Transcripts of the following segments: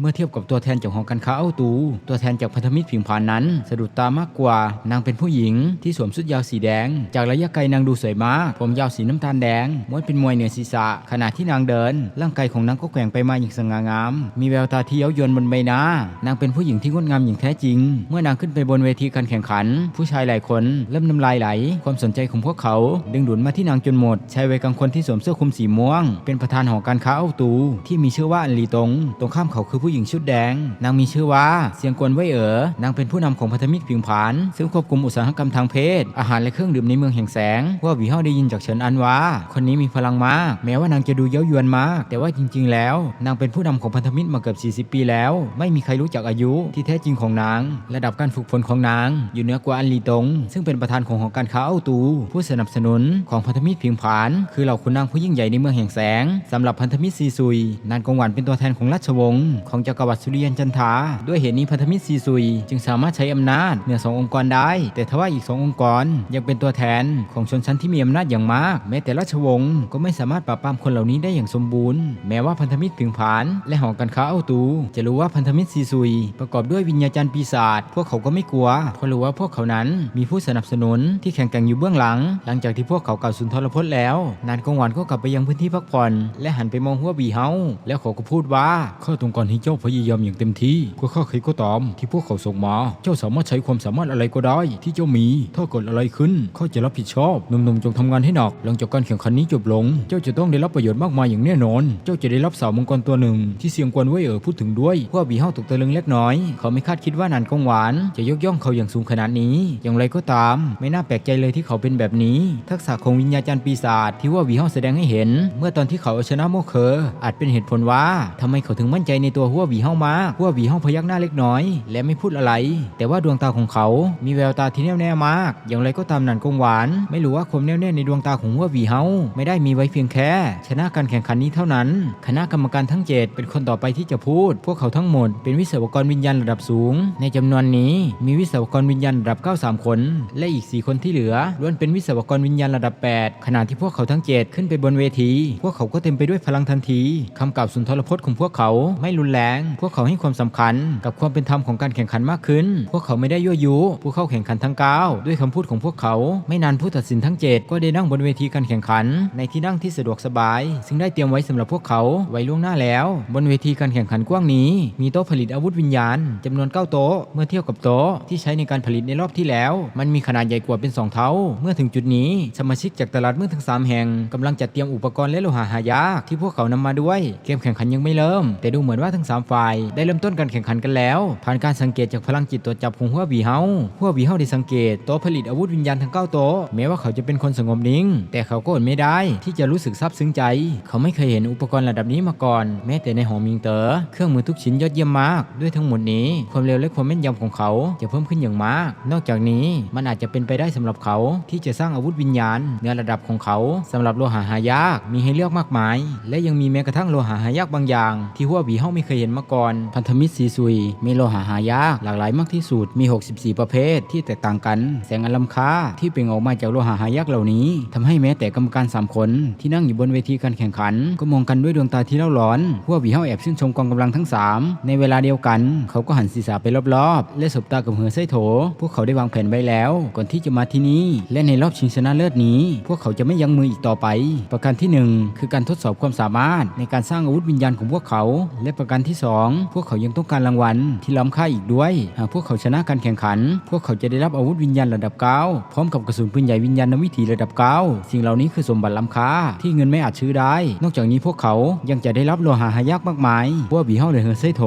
เมื่อเทียบกับตัวแทนจากหอการค้าเอาตู ตัวแทนจากพันธมิตรผิงผานนั้น สะดุดตามากกว่านางเป็นผู้หญิงที่สวมชุดยาวสีแดง จากระยะไกลนางดูสวยมาก ผมยาวสีน้ำตาลแดงม้วนเป็นมวยเหนือศีรษะ ขณะที่นางเดิน ร่างกายของนางก็แกว่งไปมาอย่างสง่างาม มีแววตาที่เย้ายวนบนใบหน้านางเป็นผู้หญิงที่งดงามอย่างแท้จริง เมื่อนางขึ้นไปบนเวทีการแข่งขัน ผู้ชายหลายคนเริ่มน้ำลายไหล ความสนใจของพวกเขา ดึงดูดมาที่นางจนหมดชายวัยกลางคนที่สวมเสื้อคลุมสีม่วง เป็นประธานหอการค้าเอาตู ที่มีชื่อว่าอันลีตงตรงข้ามเขาคือผู้หญิงชุดแดง นางมีชื่อว่าเซียงกวนเว่ยเอ๋อนางเป็นผู้นำของพันธมิตรผิงผานซึ่งควบคุมอุตสาหกรรมทางเพศ อาหารและเครื่องดื่มในเมืองแห่งแสง ว่าวีเฮาได้ยินจากเฉินอันว่า คนนี้มีพลังมาก แม้ว่านางจะดูเย้ายวนมาก แต่ว่าจริง ๆ แล้ว นางเป็นผู้นำของพันธมิตรมาเกือบ40 ปีแล้ว ไม่มีใครรู้จักอายุที่แท้จริงของนาง ระดับการฝึกฝนของนาง อยู่เหนือกว่าอันลีตง ซึ่งเป็นประธานของหอการค้าเอ้าตู ผู้สนับสนุนของพันธมิตรผิงผาน คือเหล่าขุนนางผู้ยิ่งใหญ่ในเมืองแห่งแสงสำหรับพันธมิตรซีซุยนานกงหวันเป็นตัวแทนของราชวงศ์ของจักรวรรดิสุริยันจันทา ด้วยเหตุนี้พันธมิตรซีซุย จึงสามารถใช้อำนาจเหนือสององค์กรได้ แต่ทว่าอีกสององค์กร ยังเป็นตัวแทนของชนชั้นที่มีอำนาจอย่างมาก แม้แต่ราชวงศ์ก็ไม่สามารถปราบปรามคนเหล่านี้ได้อย่างสมบูรณ์ แม้ว่าพันธมิตรผิงผาน และหอการค้าเอาตู จะรู้ว่าพันธมิตรซีซุย ประกอบด้วยวิญญาจารย์ปีศาจพวกเขาก็ไม่กลัวเพราะรู้ว่าพวกเขานั้นมีผู้สนับสนุนที่แข่งแกร่งอยู่เบื้องหลัง หลังจากที่พวกเขาเก่าสุนทรพจน์แล้ว นานกงหวันก็กลับไปยังพื้นที่พักผ่อน และหันไปมองหัวบีเฮาแล้วเขาก็พูดว่าข้าต้องการให้เจ้าพยายามอย่างเต็มที่เพื่อข้าใครก็ตาม ที่พวกเขาส่งมา เจ้าสามารถใช้ความสามารถอะไรก็ได้ ที่เจ้ามี ถ้าเกิดอะไรขึ้นข้าจะรับผิดชอบหนุ่มๆจงทำงานให้หนัก หลังจากการแข่งขันนี้จบลง เจ้าจะต้องได้รับประโยชน์มากมายอย่างแน่นอน เจ้าจะได้รับสาวมังกรตัวหนึ่ง ที่เสียงกวนไว้เอ๋อพูดถึงด้วยเพวกบีเฮาตกตะลึงเล็กน้อย เขาไม่คาดคิดว่านานกงหวาน จะยกย่องเขาอย่างสูงขนาดนี้ อย่างไรก็ตาม ไม่น่าแปลกใจเลยที่เขาเป็นแบบนี้ ทักษะของวิญญาจารย์ปีศาจที่ว่าวีเฮาแสดงให้เห็น เมื่อตอนที่เขาเอาชนะโมเคอร์อาจเป็นเหตุผลว่าทำไมเขาถึงมั่นใจในตัวหัววีเฮามากหัววีเฮาพยักหน้าเล็กน้อย และไม่พูดอะไร แต่ว่าดวงตาของเขา มีแววตาที่แน่วแน่มาก อย่างไรก็ตามนันกงหวาน ไม่รู้ว่าความแน่วแน่ในดวงตาของหัววีเฮาไม่ได้มีไว้เพียงแค่ ชนะการแข่งขันนี้เท่านั้น คณะกรรมการทั้งเจ็ดเป็นคนต่อไปที่จะพูด พวกเขาทั้งหมดเป็นวิศวกรวิญญาณระดับสูง ในจำนวนนี้มีวิศวกรวิญญาณระดับ 93 คน และอีก 4 คนที่เหลือล้วนเป็นวิศวกรวิญญาณระดับ 8 ขณะที่พวกเขาทั้ง 7 ขึ้นไปบนเวที พวกเขาก็เต็มไปด้วยพลังทันทีคำกล่าวสุนทรพจน์ของพวกเขาไม่รุนแรงพวกเขาให้ความสำคัญกับความเป็นธรรมของการแข่งขันมากขึ้น พวกเขาไม่ได้ยั่วยุผู้เข้าแข่งขันทั้งเก้าด้วยคำพูดของพวกเขา ไม่นานผู้ตัดสินทั้ง 7 ก็ได้นั่งบนเวทีการแข่งขัน ในที่นั่งที่สะดวกสบาย ซึ่งได้เตรียมไว้สำหรับพวกเขาไว้ล่วงหน้าแล้ว บนเวทีการแข่งขันกว้างนี้ มีโต๊ะผลิตอาวุธวิญญาณจำนวน 9 โต๊ะ เมื่อเทียบกับโต๊ะที่ใช้ในการผลิตในรอบที่แล้ว มันมีขนาดใหญ่กว่าเป็น 2 เท่า เมื่อถึงจุดนี้สมาชิกจากตลาดเมืองทั้ง 3 แห่งกำลังจัดเตรียมอุปกรณ์และโลหะหายากที่พวกเขานำมาด้วย เกมแข่งขันยังไม่เริ่ม แต่ดูเหมือนว่าทั้ง3 ฝ่าย ได้เริ่มต้นการแข่งขันกันแล้ว ผ่านการสังเกตจากพลังจิตตรวจับของหัวบีเฮาหัวบีเฮาได้สังเกตโต๊ะผลิตอาวุธวิญญาณทั้ง9โต๊ะแม้ว่าเขาจะเป็นคนสงบนิ่ง แต่เขาก็อดไม่ได้ที่จะรู้สึกซาบซึ้งใจ เขาไม่เคยเห็นอุปกรณ์ระดับนี้มาก่อน แม้แต่ในหอมิงเตอ๋อเครื่องมือทุกชิ้นยอดเยี่ยมมาก ด้วยทั้งหมดนี้ ความเร็วและความแม่นยำของเขาจะเพิ่มขึ้นอย่างมาก นอกจากนี้มันอาจจะเป็นไปได้สำหรับเขาที่จะสร้างอาวุธวิญญาณเหนือระดับของเขาสำหรับโลหะหายากมีให้เลือกมากมาย และยังมีแม้กระทั่งโลหะหายากบางอย่าง ที่หัวบีเฮาไม่เคยเห็นมาก่อน พันธมิตรซีซุย มีโลหะหายากหลากหลายมากที่สุด มี 64 ประเภทที่แตกต่างกัน แสงอลัมค่าที่เปล่งออกมาจากโลหะหายากเหล่านี้ทำให้แม้แต่กรรมการสามคนที่นั่งอยู่บนเวทีการแข่งขัน ก็มองกันด้วยดวงตาที่เล่าร้อนหัวบีเฮาแอบชื่นชมกองกำลังทั้งสามในเวลาเดียวกัน เขาก็หันศีรษะไปรอบๆ และสบตากับเหือไส้โถ พวกเขาได้วางแผนไว้แล้ว ก่อนที่จะมาที่นี่และในรอบชิงชนะเลิศนี้ พวกเขาจะไม่ยั้งมืออีกต่อไป ประการที่หนึ่งคือการทดสอบความสามารถในการสร้างอาวุธวิญญาณของพวกเขา และประการที่สองพวกเขายังต้องการรางวัลที่ล้ำค่าอีกด้วย หากพวกเขาชนะการแข่งขัน พวกเขาจะได้รับอาวุธวิญญาณระดับเก้าพร้อมกับกระสุนปืนใหญ่วิญญาณนวิถีระดับเก้าสิ่งเหล่านี้คือสมบัติล้ำค่าที่เงินไม่อาจซื้อได้ นอกจากนี้พวกเขายังจะได้รับโลหะหายากมากมายพวกบีเฮาเลยเฮอไซโถ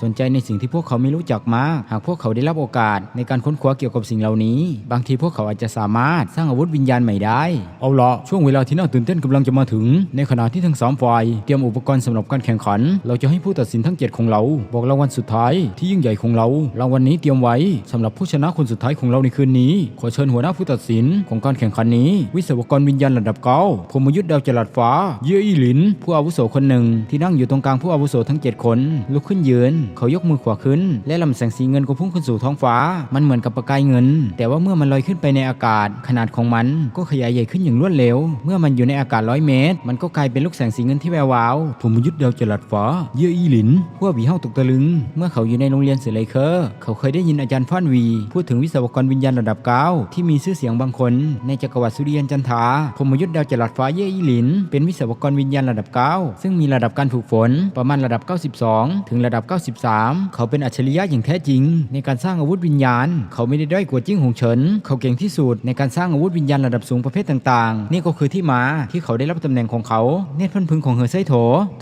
สนใจในสิ่งที่พวกเขาไม่รู้จักมาก หากพวกเขาได้รับโอกาสในการค้นคว้าเกี่ยวกับสิ่งเหล่านี้ บางทีพวกเขาอาจจะสามารถสร้างอาวุธวิญญาณใหม่ได้ เอาละช่วงเวลาที่น่าตื่นเต้นกำลังจะมาถึง ในขณะที่ทั้งสามฝ่ายเตรียมอุปกรณ์สำหรับการแข่งขัน เราจะให้ผู้ตัดสินนทั้ง7ของเรา บอกรางวัลสุดท้ายที่ยิ่งใหญ่ของเรารางวัลนี้เตรียมไว้สำหรับผู้ชนะคนสุดท้ายของเราในคืนนี้ ขอเชิญหัวหน้าผู้ตัดสินของการแข่งขันนี้ วิศวกรวิญญาณระดับเก้าพมยุทธ์ดาวจรัสฟ้า เยื่อีหลิน ผู้อาวุโสคนหนึ่ง ที่นั่งอยู่ตรงกลางผู้อาวุโสทั้ง 7 คน ลุกขึ้นยืน เขายกมือขวาขึ้น และลำแสงสีเงินก็พุ่งขึ้นสู่ท้องฟ้า มันเหมือนกับประกายเงิน แต่ว่าเมื่อมันลอยขึ้นไปในอากาศ ขนาดของมันก็ขยายใหญ่ขึ้นอย่างรวดเร็ว เมื่อมันอยู่ในอากาศร้อยเมตร มันก็กลายเป็นลูกแสงสีเงินที่แวววาวพมยุทธ์ดาวจรัสฟ้า เย่อีหลินพวกผีเฮาตกตะลึง เมื่อเขาอยู่ในโรงเรียนเสือไลเคอร์เขาเคยได้ยินอาจารย์ฟ้านวี พูดถึงวิศวกรวิญญาณระดับเก้าที่มีชื่อเสียงบางคน ในจักรวรรดิสุริยันจันทาพมยุทธ์ดาวจรัสฟ้าเย่อีหลิน เป็นวิศวกรวิญญาณระดับเก้าซึ่งมีระดับการฝึกฝนประมาณระดับ 92 ถึงระดับ 93 เขาเป็นอัจฉริยะอย่างแท้จริง ในการสร้างอาวุธวิญญาณ เขาไม่ได้ด้อยกว่าจิ้งหงเฉิน เขาเก่งที่สุดในการสร้างอาวุธวิญญาณระดับสูงประเภทต่างๆ นี่ก็คือที่มาที่เขาได้รับตำแหน่งของเขา เนตรพันพึงของเฮอร์ไซโถ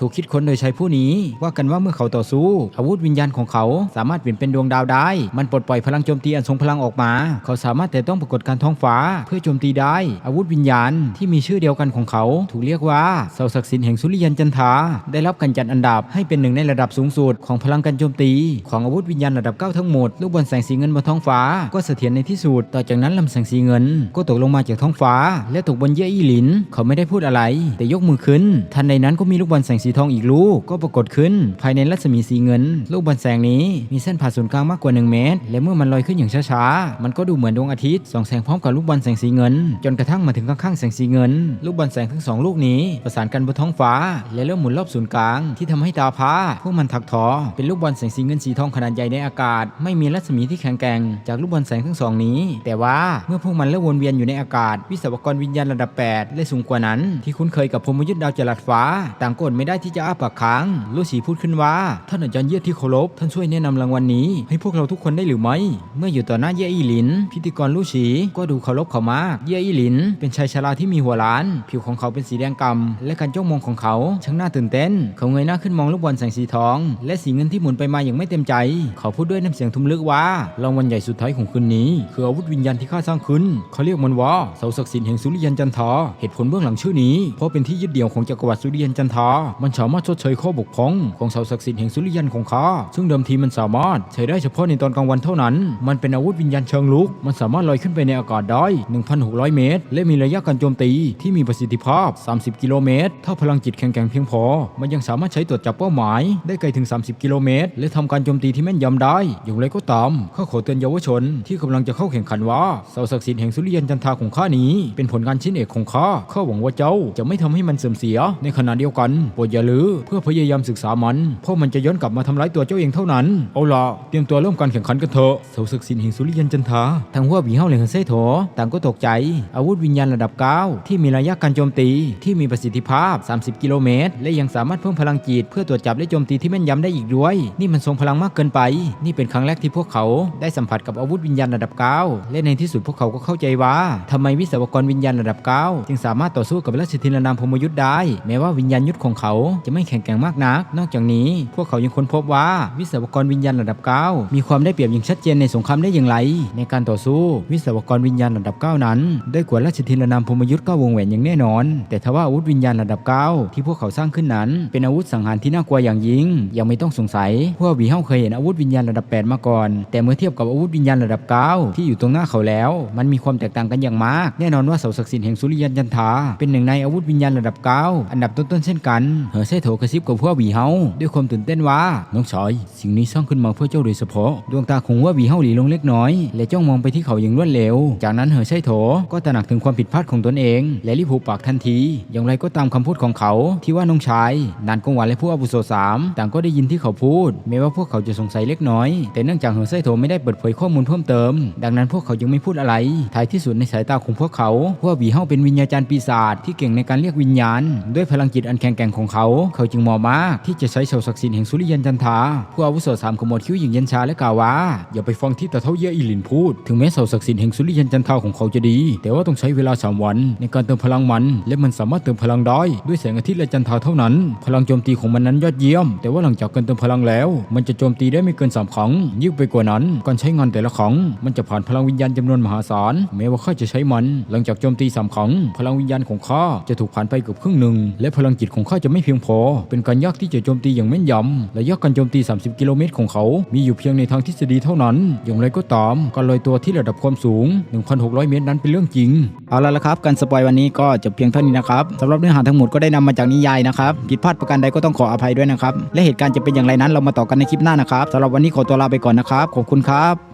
ถูกคิดค้นโดยชายผู้นี้ว่ากันว่าเมื่อเขาต่อสู้ อาวุธวิญญาณของเขาสามารถเปลี่ยนเป็นดวงดาวได้ มันปลดปล่อยพลังโจมตีอันทรงพลังออกมา เขาสามารถแต่ต้องปรากฏการท้องฟ้า เพื่อโจมตีได้ อาวุธวิญญาณที่มีชื่อเดียวกันของเขา ถูกเรียกว่าเสาศักดิ์สิทธิ์แห่งสุริยันจันทาได้รับการจัดอันดับให้เป็นหนึ่งในระดับสูงสุดของพลังการโจมตี ของอาวุธวิญญาณระดับเก้าทั้งหมดลูกบอลแสงสีเงินบนท้องฟ้าก็เสถียรในที่สุดต่อจากนั้นลำแสงสีเงิน ก็ตกลงมาจากท้องฟ้า และตกบนเย่อี้หลิน เขาไม่ได้พูดอะไร แต่ยกมือขึ้น ทันใดนั้นก็มีลูกบอลแสงสีทองอีกลูกก็ปรากฏขึ้นภายในรัศมีสีเงิน ลูกบอลแสงนี้มีเส้นผ่าศูนย์กลางมากกว่า 1 เมตร และเมื่อมันลอยขึ้นอย่างช้าๆ มันก็ดูเหมือนดวงอาทิตย์ส่องแสงพร้อมกับลูกบอลแสงสีเงิน จนกระทั่งมาถึงข้างๆแสงสีเงิน ลูกบอลแสงทั้งสองลูกนี้ประสานกันบนท้องฟ้า และเริ่มหมุนรอบศูนย์กลาง ที่ทำให้ตาพร่าพวกมันถักทอ เป็นลูกบอลแสงสีเงินสีทองขนาดใหญ่ในอากาศ ไม่มีรัศมีที่แข็งแกร่งจากลูกบอลแสงทั้งสองนี้ แต่ว่าเมื่อพวกมันเริ่มวนเวียนอยู่ในอากาศ วิศวกรวิญญาณระดับ 8 และสูงกว่านั้น ที่คุ้นเคยกับพรมยุทธ์ดาวจรัสฟ้า ต่างกดไม่ได้ที่จะอ้าปากค้างลูสีพูดขึ้นว่าท่านอาจารย์เยี่ยที่เคารพ ท่านช่วยแนะนำรางวัลนี้ ให้พวกเราทุกคนได้หรือไม่ เมื่ออยู่ต่อหน้าเย่อีหลิน พิธีกรลูสีก็ดูเคารพเขามาก เย่อีหลิน เป็นชายชราที่มีหัวล้าน ผิวของเขาเป็นสีแดงกำและการจ้องมองของเขาช่างน่าตื่นเต้น เขาเงยหน้าขึ้นมองลูกบอลแสงสีทอง และสีเงินที่หมุนไปมาอย่างไม่เต็มใจ เขาพูดด้วยน้ำเสียงทุ้มลึกว่ารางวัลใหญ่สุดท้ายของคืนนี้ คืออาวุธวิญญาณที่ข้าสร้างขึ้น เขาเรียกมันว่าเสาศักดิ์สิทธิ์แห่งสุริยันจันทราเหตุผลเบื้องหลังชื่อนี้ เพราะเป็นที่ยึดเหนี่ยวของจักรวรรดิสุริยันจันทามันสามารถชดเชยข้อบกพร่องของเสาศักดิ์สิทธิ์แห่งสุริยันของข้าซึ่งเดิมทีมันสามารถใช้ได้เฉพาะในตอนกลางวันเท่านั้น มันเป็นอาวุธวิญญาณเชิงลุก มันสามารถลอยขึ้นไปในอากาศได้ 1,600 เมตร และมีระยะการโจมตีที่มีประสิทธิภาพ 30 กิโลเมตร ถ้าพลังจิตแข็งแกร่งเพียงพอ มันยังสามารถใช้ตรวจจับเป้าหมาย ได้ไกลถึง 30 กิโลเมตร และทำการโจมตีที่แม่นยำได้ อย่างไรก็ตามข้าขอเตือนเยาวชน ที่กำลังจะเข้าแข่งขันว่าเสาศักดิ์สิทธิ์แห่งสุริยันจันทาของข้านี้ เป็นผลงานชิ้นเอกของข้าข้าหวังว่าเจ้าจะไม่ทำให้มันเสื่อมเสีย ในขณะเดียวกันโปรดอย่าลือเพื่อพยายามศึกษามันพราะมันจะย้อนกลับมาทำร้ายตัวเจ้าเองเท่านั้น เอาล่ะเตรียมตัวเริ่มการแข่งขันกันเถอะเสาศักดิ์สิทธิ์แห่งสุริยันจันทราทางหัวผีเฮาเลยเฮเซโถต่างก็ตกใจ อาวุธวิญญาณระดับ9ที่มีระยะการโจมตีที่มีประสิทธิภาพ 30 กิโลเมตร และยังสามารถเพิ่มพลังจิตเพื่อตรวจจับและโจมตีที่แม่นยำได้อีกด้วย นี่มันทรงพลังมากเกินไป นี่เป็นครั้งแรกที่พวกเขาได้สัมผัสกับอาวุธวิญญาณระดับ9และในที่สุดพวกเขาก็เข้าใจว่าทำไมวิศวกรวิญญาณระดับ9จึงสามารถต่อสู้กับราชธินานามพรหมยุทธ์ได้ แม้ว่าวิญญาณยุทธของเขาจะไม่แข็งแกร่งมากนัก นอกจากนี้พวกเขายังค้นพบว่าวิศวกรวิญญาณระดับ 9 มีความได้เปรียบอย่างชัดเจนในสงครามได้อย่างไร ในการต่อสู้ วิศวกรวิญญาณระดับ 9 นั้น ได้กว่าราชธินนามพมยุทธ์เก้าวงแหวนอย่างแน่นอน แต่ทว่าอาวุธวิญญาณระดับ 9 ที่พวกเขาสร้างขึ้นนั้น เป็นอาวุธสังหารที่น่ากลัวอย่างยิ่ง ยังไม่ต้องสงสัย พวกวีเฮาเคยเห็นอาวุธวิญญาณระดับ 8 มาก่อน แต่เมื่อเทียบกับอาวุธวิญญาณระดับ 9 ที่อยู่ตรงหน้าเขาแล้ว มันมีความแตกต่างกันอย่างมาก แน่นอนว่าเสาศักดิ์สิทธิ์แห่งสุริยันจันทาเป็นหนึ่งในอาวุธวิญญาณระดับ 9 อันดับต้นๆเช่นกันเฮอเซโถกระซิบกับพวกวีเฮาด้วยความตื่นเต้นว่าน้องชายสิ่งนี้สร้างขึ้นมาเพื่อเจ้าโดยเฉพาะ ดวงตาของว่าวีเฮาหลีลงเล็กน้อย และจ้องมองไปที่เขาอย่างรวดเร็ว จากนั้นเฮอเซโถก็ตระหนักถึงความผิดพลาดของตนเอง และรีบหุบปากทันที อย่างไรก็ตามคำพูดของเขาที่ว่าน้องชายนานกงหวานและผู้อาวุโสสามต่างก็ได้ยินที่เขาพูดแม้ว่าพวกเขาจะสงสัยเล็กน้อย แต่เนื่องจากเฮอเซโถไม่ได้เปิดเผยข้อมูลเพิ่มเติม ดังนั้นพวกเขายังไม่พูดอะไรท้ายที่สุดในสายตาของพวกเขาพวกวีเฮาเป็นวิญญาจารย์ปีศาจที่เก่งในการเรียกวิญญาณ ด้วยพลังจิตอันแข็งแกร่งของเขา เขาจึงมาะมากที่จะใช้สาศักดิ์สิทธิ์แห่งสุริยันจันทาผู้อาวุโสสามขมวดคิ้วอย่างเย็นชาและกล่าวว่าอย่าไปฟังที่ตาเท่าเย่อีหลินพูด ถึงแม้เสาศักดิ์สิทธิ์แห่งสุริยันจันทาของเขาจะดี แต่ว่าต้องใช้เวลาสามวัน ในการเติมพลังมัน และมันสามารถเติมพลังได้ด้วยแสงอาทิตย์และจันทราเท่านั้น พลังโจมตีของมันนั้นยอดเยี่ยม แต่ว่าหลังจากการเติมพลังแล้ว มันจะโจมตีได้ไม่เกินสามครั้งยิ่งไปกว่านั้นการใช้งานแต่ละครั้งมันจะผ่านพลังวิญญาณจำนวนมหาศาลแม้ว่าข้าจะใช้มัน หลังจากโจมตีสามครั้งพลังวิญญาณของข้าจะถูกผ่านไปเกือบครึ่งหนึ่งและพลังจิตของข้าจะไม่เพียงพอ เป็นการยากที่จะโจมตีอย่างแม่นยำระยะการโจมตี 30 กิโลเมตรของเขา มีอยู่เพียงในทางทฤษฎีเท่านั้น อย่างไรก็ตาม การลอยตัวที่ระดับความสูง 1,600 เมตรนั้นเป็นเรื่องจริง เอาละละครับ การสปอยวันนี้ก็จบเพียงเท่านี้นะครับสำหรับเนื้อหาทั้งหมดก็ได้นำมาจากนิยายนะครับผิดพลาดประการใดก็ต้องขออภัยด้วยนะครับและเหตุการณ์จะเป็นอย่างไรนั้นเรามาต่อกันในคลิปหน้านะครับสำหรับวันนี้ขอตัวลาไปก่อนนะครับขอบคุณครับ